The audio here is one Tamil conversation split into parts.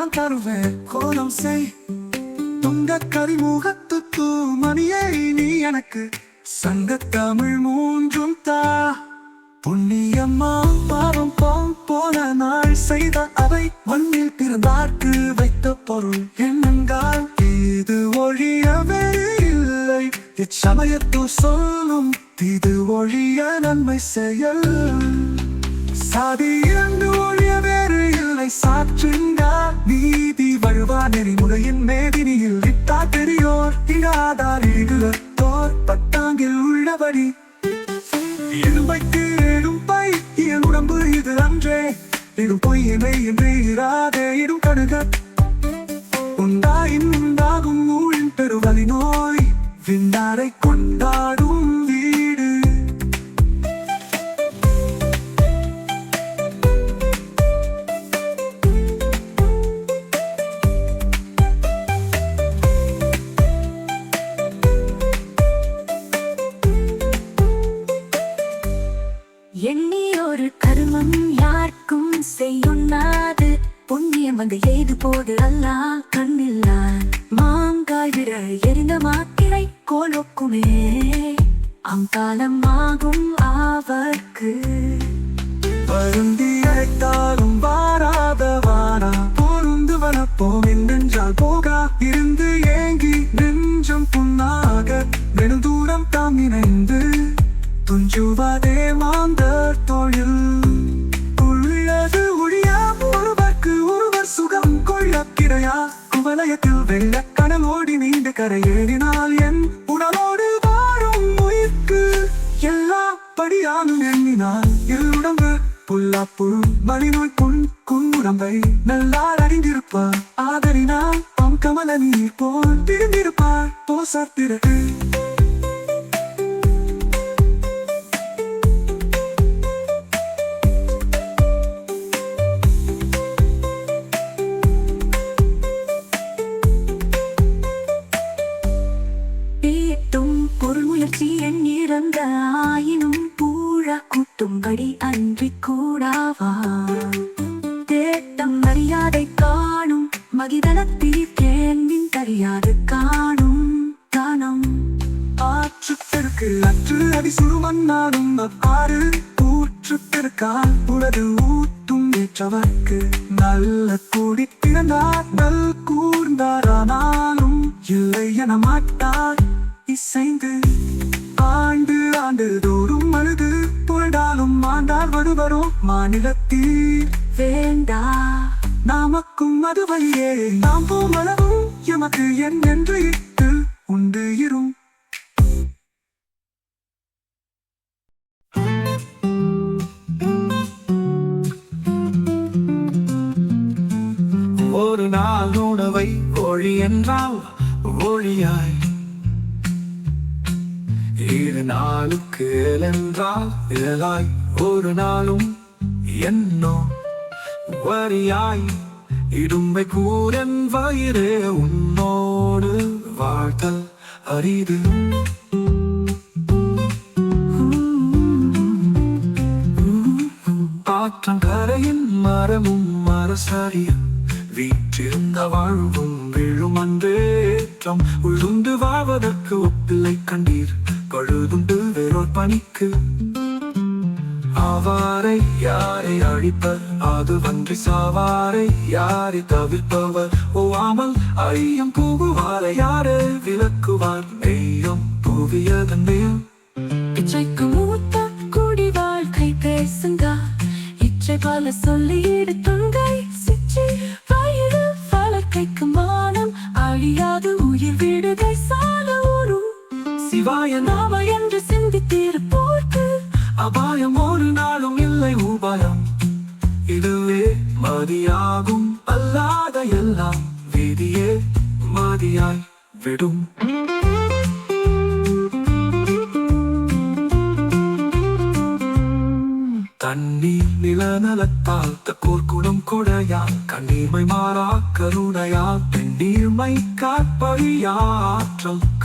நான் தருவேன் கோலம் செய். தொங்க கரிமுகத்துக்கு மணியை நீ எனக்கு. சங்க தமிழ் மூன்றும் தா. புண்ணியம்மா பாவம் பாவம் போல நாள் செய்த அவை. மண்ணில் பிறந்தார்க்கு வைத்த பொருள் என்னங்கால். இது ஒழியவே இல்லை. இச்சமயத்து சொல்லும் இது ஒழிய நன்மை செயல். சாதி இரண்டு ஒழிய வேறு இல்லை நீதி வழுவா நெறிமுறையின் மேதினியில். விட்டா பெரியோர் இடாதார் இடுலத்தோர் பத்தாங்கில் உள்ளபடி. எலும்பைக்கு இரும்பைக்கு இடும்பை என் உடம்பு இது அன்றே. இடும் என்னை என்று இராதே இடும் கடுக. உண்டாயின் உண்டாகும் ஊழின் பெருவலி நோய். விண்ணாரை கொண்டாடும் எண்ணி ஒரு கருமம் யாருக்கும் செய்யுண்ணாது. புண்ணியம் வந்து எய்து போது அல்லா கண்ணில்லான் மாங்காய் விட எரிந்த மாக்கிரை கோலொக்குமே அங்காலம் ஆகும் ஆவர்க்கு. வருந்தி அழைத்தாலும் வாராத வாரா பொருந்து வரப்போம் என்றென்றால் போகா. இருந்து ஏங்கி நெஞ்சம் புண்ணாக. நெடுந்தூரம் தாம் இணைந்து. துஞ்சுவதே மாந்தர். தொழில் உள்ளது ஒழியா ஒருவர்க்கு ஒருவர் சுகம். கொள்ள கிடையா குவலயத்தில் வெள்ளக்கடல் ஓடி நீண்டு கரையேறினால் என் உடலோடு வாழும் உயிர்க்கு எல்லா படியானும் எண்ணினால். இருடம்பு புல்லா புழு மணிநோய் புண் குங்குடம்பை நல்லார் அறிந்திருப்பார். ஆதரினால் பம் கமல நீர் போல் திரிந்திருப்பார். போசத்திரகு பெருக்கு அற்று அடி சுருமன்னாடும் ஆறு ஊற்று பெருக்கால் உனது ஊட்டும் ஏற்றவர்க்கு. நல்ல கூடி பிறந்தார் நல் கூர்ந்தாரானாலும் இல்லை என மாட்டார். இசைந்து ஆண்டு ஆண்டு தோறும் அழுது புரடாலும் ஆண்டார் வருவரும் மாநிலத்தில். வேண்டா. நாமக்கும் அது வழியே. நாம் போம் அளவும் எமக்கு என் என்று இட்டு உண்டு இரும். இடும்பை கூரன் வயிறே உன்னோடு வாழ்த்தல் அரிது. ஆற்றங்கரையின் மரமும் மரசரிய வீற்றிருந்த வாழ்வும் விழும் அன்றேற்றம். உழுந்து வாழ்வதற்கு ஒப்பில்லை கண்டீர் பழுதுண்டு வேறோர் பணிக்கு. ஆவாரை யாரை அழிப்பர்? அது வன்றி சாவாரை யாரை தவிர்ப்பவர்? ஓவாமல் ஐயம் புகுவாரை யாரு விளக்குவார்? நெய்யம் புவியதன் மேல். பிச்சைக்கு மூத்த கூடி வாழ்க்கை பேசுங்க. இச்சை பல சொல்லி எடுத்து மதியாகும் அல்லாத எல்லாம் விதியே மதியாய் விடும்.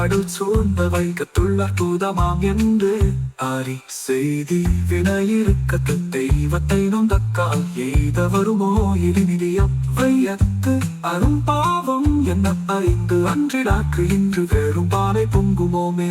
கடல் சூழ்ந்த வைக்கத்துள்ள தூதமாம் என்று அறி செய்தி வினையிருக்கத்து தெய்வத்தை நொந்தக்கால் எய்த வருமோ இனிநிதியம் வையத்து அரும் பாவம் என்ன அறிந்து அன்றிடாக்கு இன்று வெறும் பானை பொங்குமோமே.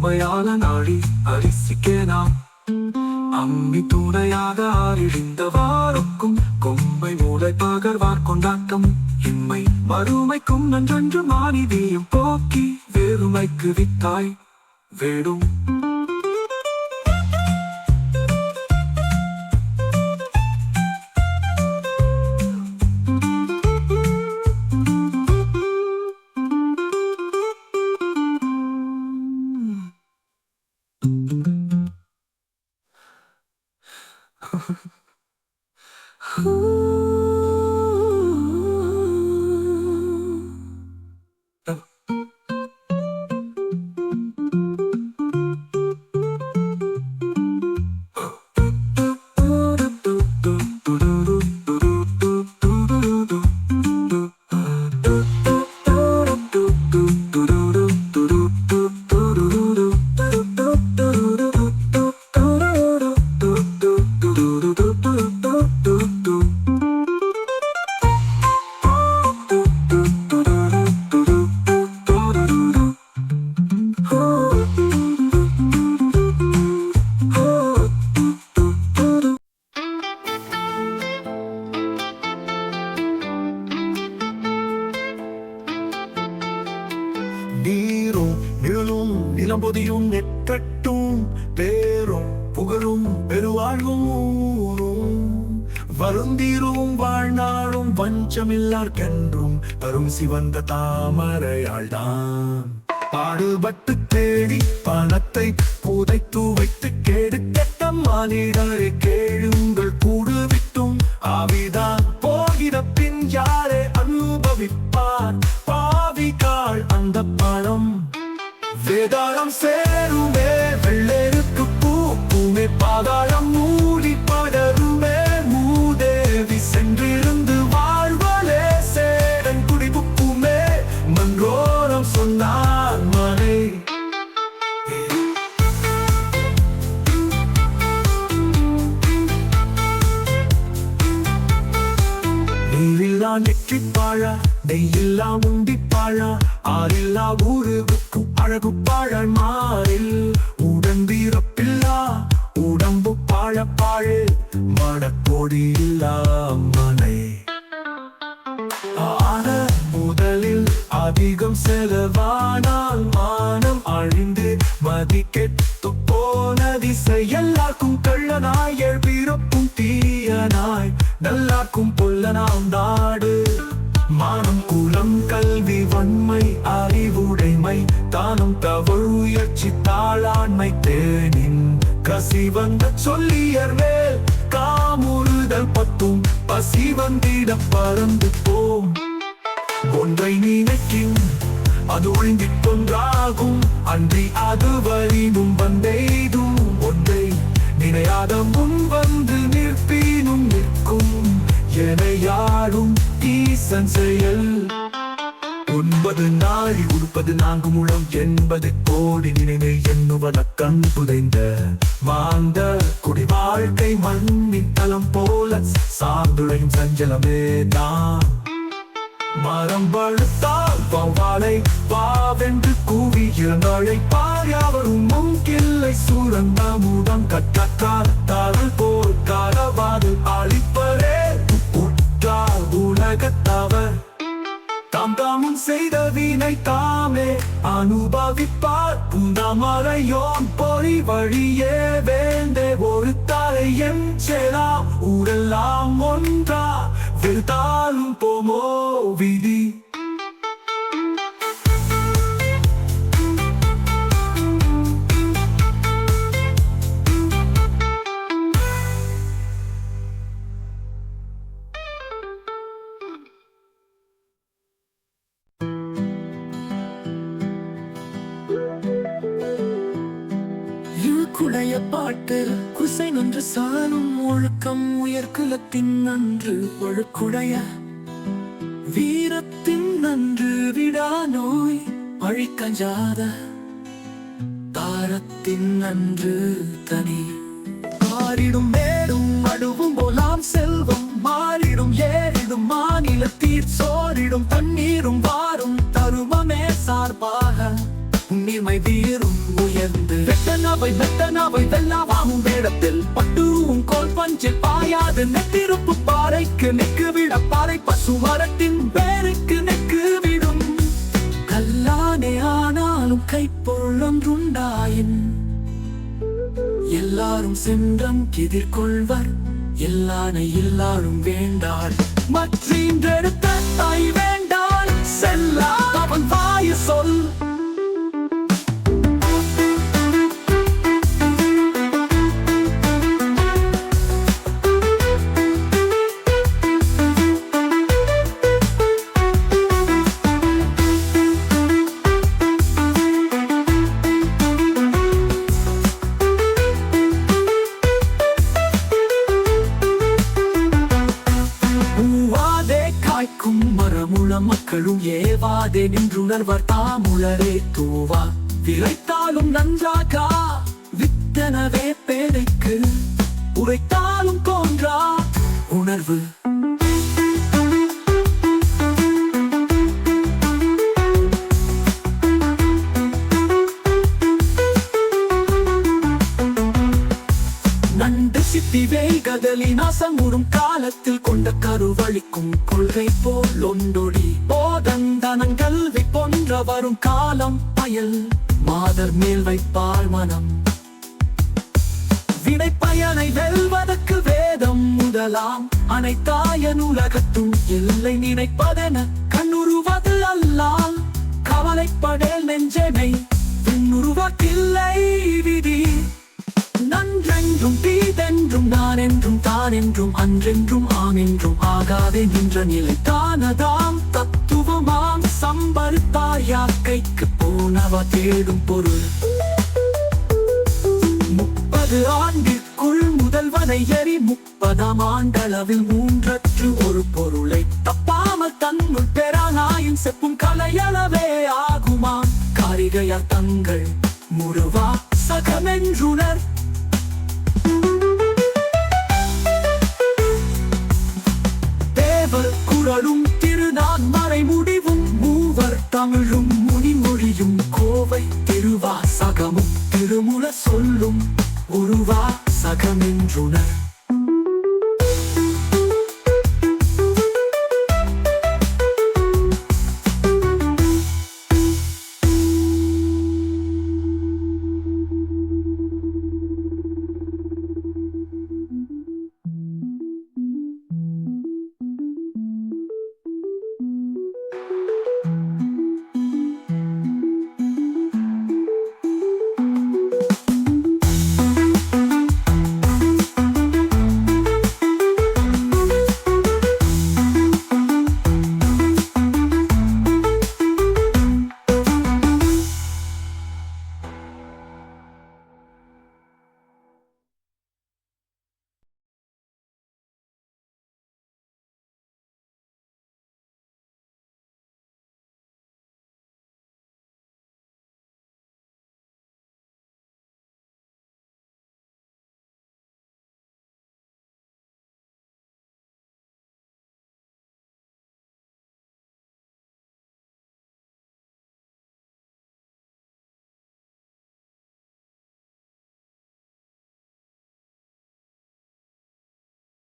கடுமையான நாடி அரிசிக்கே நாம். அம்மி துணையாக ஆறிழிந்தவாருக்கும் கொம்பை மூளை பகர்வார் கொண்டாட்டம். இம்மை மறுமைக்கும் நன்றன்று மாநிதியும் போக்கி வெறுமைக்கு வித்தாய் வேடும். 哼 நீரும் நிழலும் நிலம்பொதியும் நெற்றட்டும் பேரும் புகழும் பெருவாழ்வும் வருந்தீரும் வாழ்நாளும் பஞ்சமில்லார்க்கென்றும் தரும் சிவந்த தாமரையாள்தான். பாடுபட்டு தேடி பணத்தை புதைத்து வைத்து கேடு கெட்ட மானிடரை கேடு நெற்றிப்பாழா நெற்றி பாழா நெய்யில்லா உண்டி ஆறில்லா ஊருவுக்கும் அழகு பாழாய் மாறில். உடம்பீரப்பில்லா உடம்பு பாழ பாழு மடக்கோடி இல்லா மனை. ஆன முதலில் அதிகம் செலவானால் நல்லாக்கும் பொல்லனாம் நாடு. மானம் குலம் கல்வி வன்மை அறிவுடைமை தானும் தவழுயர்ச்சி தாளாண்மை தேனின் கசிவந்த சொல்லியர் மேல் காமுறுதல் பத்தும் பசி வந்திட பறந்து போம். ஒன்றை நினைக்கின் அது ஒழுங்கிக் கொன்றாகும் அன்றி அது வரினும் முப்பது நான்கு முழம் எண்பது கோடி நினைவு எண்ணுவன கண் புதைந்த வாழ்ந்த குடி வாழ்க்கை மண்ணின் தலம் போல சார்ந்துழையும் சஞ்சலமே தான். மரம் பழுத்தால் பவாலை பாவென்று கூவி இறந்தழைப்பார் யாவரும் முங்கில்லை சூரந்த மூடம் கட்டக்கால் தாழல் போல் காலவாது அழிப்பரே. உற்றார் உலகத்தவர் தாமும் செய்த வீணை தாமே. அனுபவிப்பார் புந்தமரையோன் பொறி வழியே வேண்டே. ஒரு தலை எம் செலாம் ஊரெல்லாம் ஒன்றா. விருத்தாலும் போமோ விதி. ஒழுக்குடைய வீரத்தின் நன்று விடா நோய் அழிக்கஞ்சாத தாரத்தின் நன்று தனி. மாறிடும் மேடும் அடுவும் போலாம் செல்வம். மாறிடும் ஏறிடும் மாநில தீர் சோறிடும். தண்ணீரும் வாரும் தருமமே சார்பாக. உன்னிமை வீரும் உயர்ந்து. வெட்டனாவை வெட்டனாவை வெல்லாவாகும் வேடத்தில். பட்டுவும் கோல் பஞ்சில் பாயாது. நெத்திருப்பு பாறைக்கு நெக்கு சுவரத்தின் பேருக்கு நெக்கு விடும். கல்லானே ஆனாலும் கைப்பொருளொன்றுண்டாயின் எல்லாரும் சென்றம் எதிர்கொள்வர். எல்லானை எல்லாரும் வேண்டாள் மற்றெடுத்த தாய் வேண்டாள். செல்லா அவன் வாய சொல். உரைத்தாலும் தோன்றா உணர்வு. வேதம் முதலாம் அனைத்தாயன் உலகத்தும் எல்லை நினைப்பதென கண்ணுருவது அல்லால். கவலைப்படேல் நெஞ்சனை விண்ணுருவத்தில்லை விதி. நன்றென்றும் தீதென்றும் நான் என்றும் தான் என்றும் அன்றென்றும் ஆம் என்றும் ஆகாதே நின்ற நிலை தானதாம். தத்துவமாம் சம்பருத்தார் யாக்கைக்கு போனவ தேடும் பொருள். முப்பது ஆண்டிற்குள் முதல்வனை எறி முப்பதாம் ஆண்டளவில் மூன்றற்று ஒரு பொருளை தப்பாமல் தன்னுள் பெறானாயின் செப்பும் கலையளவே ஆகுமா? காரிகையார் தங்கள் முருவா சகமென்றுணர். தேவர் குரலும் திருநான் மறை முடிவும் மூவர் தமிழும் முனிமொழியும் கோவை திருவாசகமும் திருமுல சொல்லும் உருவா 萨克民族呢